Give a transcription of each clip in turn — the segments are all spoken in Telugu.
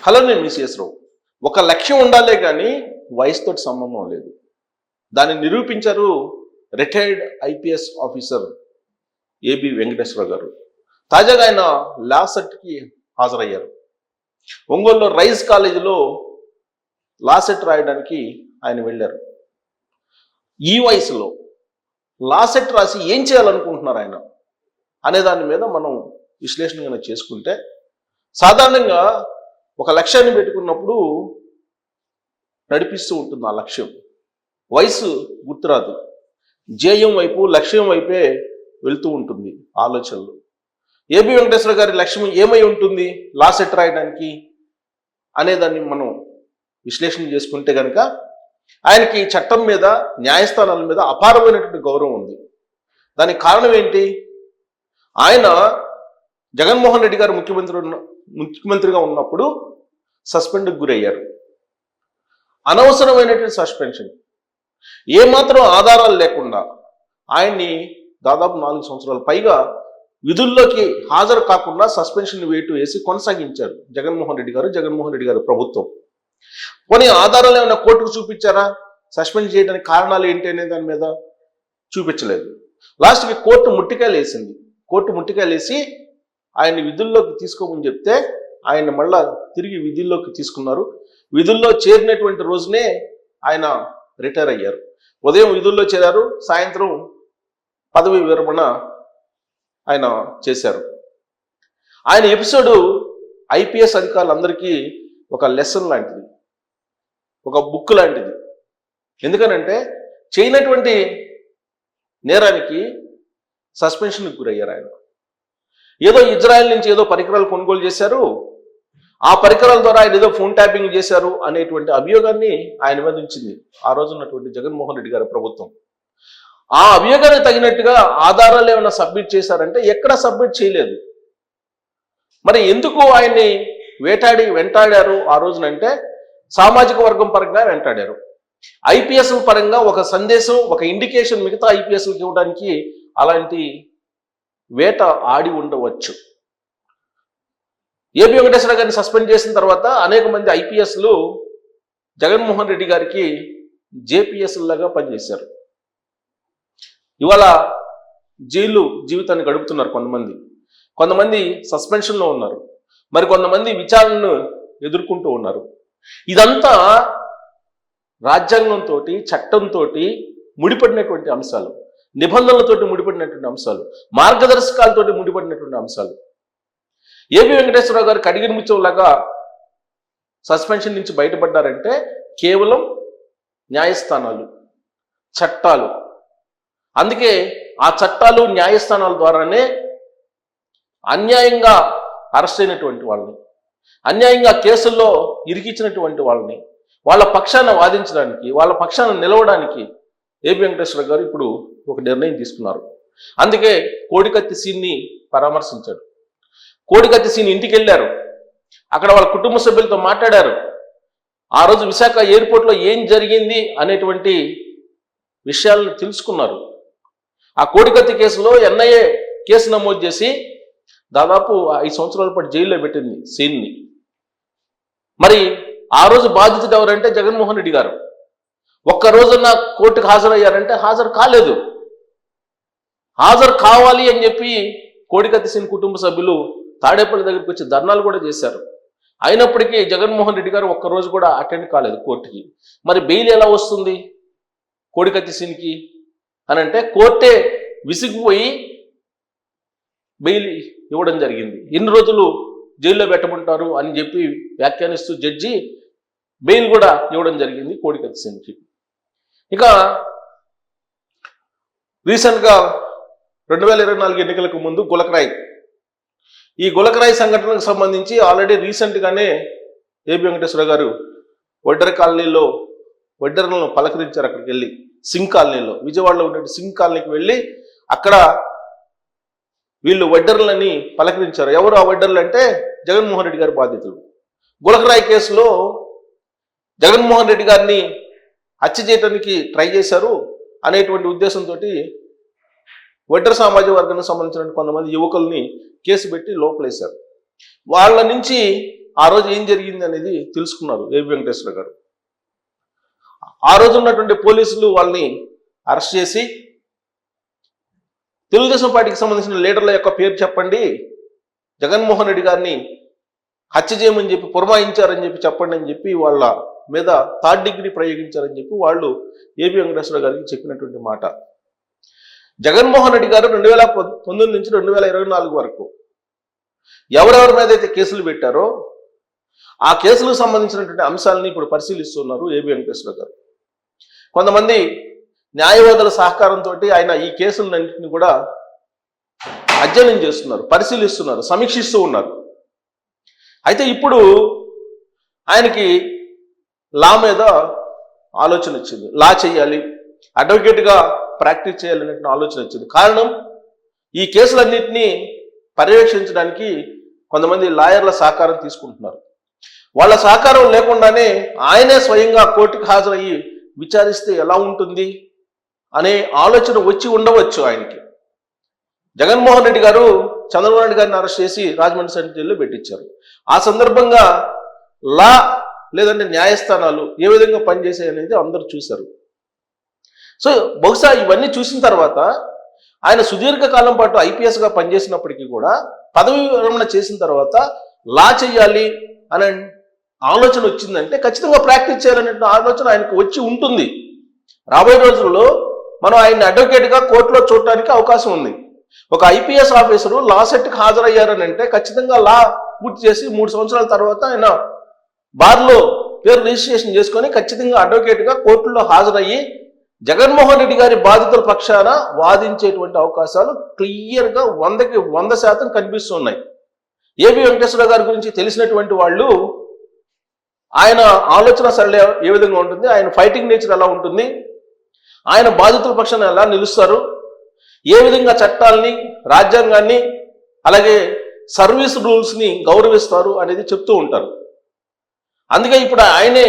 హలో నేను మిస్ఎస్ రావు. ఒక లక్ష్యం ఉండాలే కానీ వయసుతో సంబంధం లేదు. దాన్ని నిరూపించారు retired IPS officer A B Venkateswara garu. తాజాగా ఆయన లాసెట్కి హాజరయ్యారు. ఒంగోలులో రైజ్ కాలేజీలో లాసెట్ రాయడానికి ఆయన వెళ్ళారు. ఈ వయసులో లాసెట్ రాసి ఏం చేయాలనుకుంటున్నారు ఆయన అనే దాని మీద మనం విశ్లేషణ చేసుకుంటే సాధారణంగా ఒక లక్ష్యాన్ని పెట్టుకున్నప్పుడు నడిపిస్తూ ఉంటుంది ఆ లక్ష్యం. వయసు గుర్తురాదు. జేయం వైపు లక్ష్యం వైపే వెళ్తూ ఉంటుంది ఆలోచనలు. ఏబి వెంకటేశ్వర గారి లక్ష్యం ఏమై ఉంటుంది? లా సెట్ రాయడానికి అనేదాన్ని మనం విశ్లేషణ చేసుకుంటే కనుక ఆయనకి చట్టం మీద న్యాయస్థానాల మీద అపారమైనటువంటి గౌరవం ఉంది. దానికి కారణం ఏంటి? ఆయన జగన్మోహన్ రెడ్డి గారు ముఖ్యమంత్రి ఉన్న ముఖ్యమంత్రిగా ఉన్నప్పుడు సస్పెండ్కి గురయ్యారు. అనవసరమైనటువంటి సస్పెన్షన్. ఏమాత్రం ఆధారాలు లేకుండా ఆయన్ని దాదాపు నాలుగు సంవత్సరాల పైగా విధుల్లోకి హాజరు కాకుండా సస్పెన్షన్ వేటు వేసి కొనసాగించారు జగన్మోహన్ రెడ్డి గారు జగన్మోహన్ రెడ్డి గారు ప్రభుత్వం. కొన్ని ఆధారాలు ఏమైనా కోర్టుకు చూపించారా? సస్పెండ్ చేయడానికి కారణాలు ఏంటి అనే దాని మీద చూపించలేదు. లాస్ట్కి కోర్టు ముట్టికాయలు వేసింది కోర్టు ముట్టికాయలు వేసి ఆయన్ని విధుల్లోకి తీసుకోమని చెప్తే ఆయన మళ్ళా తిరిగి విధుల్లోకి తీసుకున్నారు. విధుల్లో చేరినటువంటి రోజునే ఆయన రిటైర్ అయ్యారు. ఉదయం విధుల్లో చేరారు సాయంత్రం పదవి విరమణ ఆయన చేశారు. ఆయన ఎపిసోడ్ ఐపీఎస్ అధికారులందరికీ ఒక లెసన్ లాంటిది ఒక బుక్ లాంటిది. ఎందుకనంటే చేయనటువంటి నేరానికి సస్పెన్షన్కి గురయ్యారు ఆయన. ఏదో ఇజ్రాయెల్ నుంచి ఏదో పరికరాలు కొనుగోలు చేశారు ఆ పరికరాల ద్వారా ఆయన ఏదో ఫోన్ ట్యాపింగ్ చేశారు అనేటువంటి అభియోగాన్ని ఆయన మీద ఉంచింది. ఆ రోజు ఉన్నటువంటి జగన్మోహన్ రెడ్డి గారి ప్రభుత్వం. ఆ అభియోగానికి తగినట్టుగా ఆధారాలు ఏమైనా సబ్మిట్ చేశారంటే ఎక్కడ సబ్మిట్ చేయలేదు. మరి ఎందుకు ఆయన్ని వేటాడి వెంటాడారు ఆ రోజునంటే సామాజిక వర్గం పరంగా వెంటాడారు. ఐపీఎస్ పరంగా ఒక సందేశం ఒక ఇండికేషన్ మిగతా ఐపీఎస్కి ఇవ్వడానికి అలాంటి వేట ఆడి ఉండవచ్చు. ఏపీ వెంకటేశ్వర గారిని సస్పెండ్ చేసిన తర్వాత అనేక మంది ఐపీఎస్లు జగన్మోహన్ రెడ్డి గారికి జేపీఎస్ లాగా పనిచేశారు. ఇవాళ జైలు జీవితాన్ని గడుపుతున్నారు కొంతమంది. కొంతమంది సస్పెన్షన్లో ఉన్నారు. మరి కొంతమంది విచారణను ఎదుర్కొంటూ ఉన్నారు. ఇదంతా రాజ్యాంగంతో చట్టంతో ముడిపడినటువంటి అంశాలు. నిబంధనలతోటి ముడిపడినటువంటి అంశాలు. మార్గదర్శకాలతోటి ముడిపడినటువంటి అంశాలు. ఏపీ వెంకటేశ్వరరావు గారు కడిగిన ముచ్చంలాగా సస్పెన్షన్ నుంచి బయటపడ్డారంటే కేవలం న్యాయస్థానాలు చట్టాలు. అందుకే ఆ చట్టాలు న్యాయస్థానాల ద్వారానే అన్యాయంగా అరెస్ట్ అయినటువంటి వాళ్ళని అన్యాయంగా కేసుల్లో ఇరికించినటువంటి వాళ్ళని వాళ్ళ పక్షాన వాదించడానికి వాళ్ళ పక్షాన నిలవడానికి ఏపీ వెంకటేశ్వర గారు ఇప్పుడు ఒక నిర్ణయం తీసుకున్నారు. అందుకే కోడికత్తి సీన్ని పరామర్శించాడు. కోడికత్తి సీన్ ఇంటికి వెళ్ళారు అక్కడ వాళ్ళ కుటుంబ సభ్యులతో మాట్లాడారు. ఆ రోజు విశాఖ ఎయిర్పోర్ట్లో ఏం జరిగింది అనేటువంటి విషయాలను తెలుసుకున్నారు. ఆ కోడికత్తి కేసులో ఎన్ఐఏ కేసు నమోదు చేసి దాదాపు ఐదు సంవత్సరాల పాటు జైల్లో పెట్టింది సీన్ని. మరి ఆ రోజు బాధితుడు ఎవరంటే జగన్మోహన్ రెడ్డి గారు. ఒక్క రోజున కోర్టుకు హాజరయ్యారంటే హాజరు కాలేదు. హాజరు కావాలి అని చెప్పి కోడికత్తి సింగ్ కుటుంబ సభ్యులు తాడేపల్లి దగ్గరికి వచ్చి ధర్నాలు కూడా చేశారు. అయినప్పటికీ జగన్మోహన్ రెడ్డి గారు ఒక్క రోజు కూడా అటెండ్ కాలేదు కోర్టుకి. మరి బెయిల్ ఎలా వస్తుంది? కోడికత్తి సీన్కి అని అంటే కోర్టే విసిగిపోయి బెయిల్ ఇవ్వడం జరిగింది. ఎన్ని రోజులు జైల్లో పెట్టమంటారు అని చెప్పి వ్యాఖ్యానిస్తూ జడ్జి బెయిల్ కూడా ఇవ్వడం జరిగింది కోడికత్తి సింగ్కి ఇక రీసెంట్గా రెండు వేల ఇరవై నాలుగు ఎన్నికలకు ముందు గులకరాయ్ ఈ గులకరాయి సంఘటనకు సంబంధించి ఆల్రెడీ రీసెంట్గానే ఏబి వెంకటేశ్వర గారు వడ్డర కాలనీలో వడ్డరలను పలకరించారు అక్కడికి వెళ్ళి సింగ్ కాలనీలో. విజయవాడలో ఉండే సింగ్ కాలనీకి వెళ్ళి అక్కడ వీళ్ళు వడ్డర్లని పలకరించారు. ఎవరు ఆ వడ్డర్లు అంటే జగన్మోహన్ రెడ్డి గారి బాధితులు. గులకరాయ్ కేసులో జగన్మోహన్ రెడ్డి గారిని హత్య చేయడానికి ట్రై చేశారు అనేటువంటి ఉద్దేశంతో వడ్డర సామాజిక వర్గానికి సంబంధించిన కొంతమంది యువకుల్ని కేసు పెట్టి లోపలేశారు. వాళ్ళ నుంచి ఆ రోజు ఏం జరిగింది అనేది తెలుసుకున్నారు ఏబి వెంకటేశ్వర గారు. ఆ రోజు ఉన్నటువంటి పోలీసులు వాళ్ళని అరెస్ట్ చేసి తెలుగుదేశం పార్టీకి సంబంధించిన లీడర్ల యొక్క పేరు చెప్పండి జగన్మోహన్ రెడ్డి గారిని హత్య చేయమని చెప్పి పురమాయించారని చెప్పి చెప్పండి అని చెప్పి వాళ్ళ మీద థర్డ్ డిగ్రీ ప్రయోగించారని చెప్పి వాళ్ళు ఏబి వెంకటేశ్వర గారికి చెప్పినటువంటి మాట. జగన్మోహన్ రెడ్డి గారు రెండు వేల పంతొమ్మిది నుంచి రెండు వేల ఇరవై నాలుగు వరకు ఎవరెవరి మీద అయితే కేసులు పెట్టారో ఆ కేసులకు సంబంధించినటువంటి అంశాలని ఇప్పుడు పరిశీలిస్తున్నారు ఏబి వెంకటేశ్వర గారు. కొంతమంది న్యాయవాదుల సహకారంతో ఆయన ఈ కేసులన్నింటినీ కూడా అధ్యయనం చేస్తున్నారు పరిశీలిస్తున్నారు సమీక్షిస్తూ ఉన్నారు. అయితే ఇప్పుడు ఆయనకి లా మీద ఆలోచన వచ్చింది. లా చేయాలి అడ్వకేట్గా ప్రాక్టీస్ చేయాలనే ఆలోచన వచ్చింది. కారణం ఈ కేసులన్నింటినీ పర్యవేక్షించడానికి కొంతమంది లాయర్ల సహకారం తీసుకుంటున్నారు. వాళ్ళ సహకారం లేకుండానే ఆయనే స్వయంగా కోర్టుకు హాజరయ్యి విచారిస్తే ఎలా ఉంటుంది అనే ఆలోచన వచ్చి ఉండవచ్చు ఆయనకి. జగన్మోహన్ రెడ్డి గారు చంద్రబాబు నాయుడు గారిని అరెస్ట్ చేసి రాజమండ్రి సెంట్రల్ జైల్లో పెట్టించారు. ఆ సందర్భంగా లా లేదంటే న్యాయస్థానాలు ఏ విధంగా పనిచేసాయి అనేది అందరూ చూశారు. సో బహుశా ఇవన్నీ చూసిన తర్వాత ఆయన సుదీర్ఘకాలం పాటు ఐపీఎస్గా పనిచేసినప్పటికీ కూడా పదవి విరమణ చేసిన తర్వాత లా చేయాలి అనే ఆలోచన వచ్చిందంటే ఖచ్చితంగా ప్రాక్టీస్ చేయాలనే ఆలోచన ఆయనకు వచ్చి ఉంటుంది. రాబోయే రోజుల్లో మనం ఆయన్ని అడ్వకేట్గా కోర్టులో చూడటానికి అవకాశం ఉంది. ఒక ఐపీఎస్ ఆఫీసరు లా సెట్కి హాజరయ్యారని అంటే ఖచ్చితంగా లా పూర్తి చేసి మూడు సంవత్సరాల తర్వాత ఆయన బార్లో పేరు రిజిస్ట్రేషన్ చేసుకొని ఖచ్చితంగా అడ్వకేట్గా కోర్టులో హాజరయ్యి జగన్మోహన్ రెడ్డి గారి బాధితుల పక్షాన వాదించేటువంటి అవకాశాలు క్లియర్గా వందకి వంద శాతం కనిపిస్తున్నాయి. ఏబి వెంకటేశ్వర గారి గురించి తెలిసినటువంటి వాళ్ళు ఆయన ఆలోచన సరళ ఏ విధంగా ఉంటుంది ఆయన ఫైటింగ్ నేచర్ ఎలా ఉంటుంది ఆయన బాధితుల పక్షాన ఎలా నిలుస్తారు ఏ విధంగా చట్టాలని రాజ్యాంగాన్ని అలాగే సర్వీస్ రూల్స్ని గౌరవిస్తారు అనేది చెప్తూ ఉంటారు. అందుకే ఇప్పుడు ఆయనే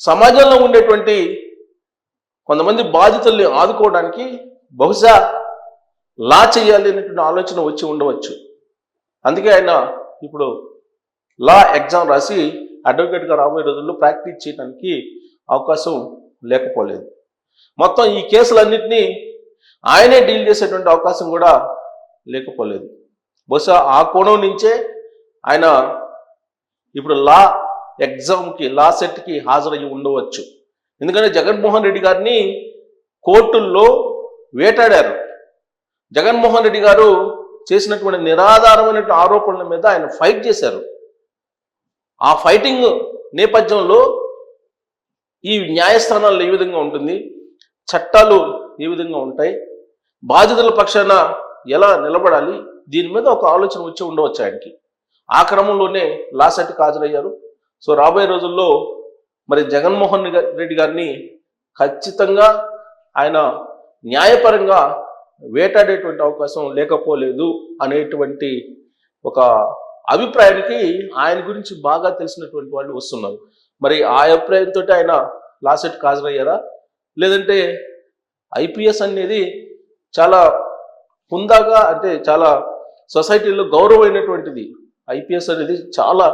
సమాజంలో ఉండేటువంటి కొంతమంది బాధితుల్ని ఆదుకోవడానికి బహుశా లా చేయాలి అనేటువంటి ఆలోచన వచ్చి ఉండవచ్చు. అందుకే ఆయన ఇప్పుడు లా ఎగ్జామ్ రాసి అడ్వకేట్గా రాబోయే రోజుల్లో ప్రాక్టీస్ చేయడానికి అవకాశం లేకపోలేదు. మొత్తం ఈ కేసులన్నింటినీ ఆయనే డీల్ చేసేటువంటి అవకాశం కూడా లేకపోలేదు. బహుశా ఆ కోణం నుంచే ఆయన ఇప్పుడు లా ఎగ్జామ్కి లా సెట్కి హాజరయ్యి ఉండవచ్చు. ఎందుకంటే జగన్మోహన్ రెడ్డి గారిని కోర్టుల్లో వేటాడారు. జగన్మోహన్ రెడ్డి గారు చేసినటువంటి నిరాధారమైనటువంటి ఆరోపణల మీద ఆయన ఫైట్ చేశారు. ఆ ఫైటింగ్ నేపథ్యంలో ఈ న్యాయస్థానాలు ఏ విధంగా ఉంటుంది చట్టాలు ఏ విధంగా ఉంటాయి బాధితుల పక్షాన ఎలా నిలబడాలి దీని మీద ఒక ఆలోచన వచ్చి ఉండవచ్చు ఆయనకి. ఆ క్రమంలోనే లాసెట్కి హాజరయ్యారు. సో రాబోయే రోజుల్లో మరి జగన్మోహన్ రెడ్డి గారిని ఖచ్చితంగా ఆయన న్యాయపరంగా వేటాడేటువంటి అవకాశం లేకపోలేదు అనేటువంటి ఒక అభిప్రాయానికి ఆయన గురించి బాగా తెలిసినటువంటి వాళ్ళు వస్తున్నారు. మరి ఆ అభిప్రాయంతో ఆయన లాసెట్ కాజరయ్యారా లేదంటే ఐపీఎస్ అనేది చాలా హుందాగా అంటే చాలా సొసైటీలో గౌరవమైనటువంటిది. ఐపీఎస్ అనేది చాలా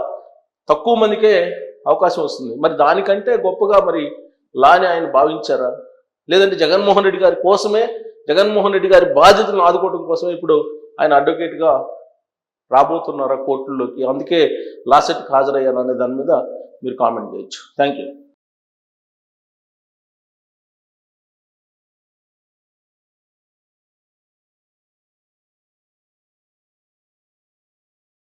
తక్కువ మందికే అవకాశం వస్తుంది. మరి దానికంటే గొప్పగా మరి లాని ఆయన భావించారా? లేదంటే జగన్మోహన్ రెడ్డి గారి కోసమే జగన్మోహన్ రెడ్డి గారి బాధ్యతను ఆదుకోవడం కోసమే ఇప్పుడు ఆయన అడ్వకేట్గా రాబోతున్నారా కోర్టుల్లోకి? అందుకే లాసెట్కి హాజరయ్యాను అనే దాని మీద మీరు కామెంట్ చేయొచ్చు. Thank you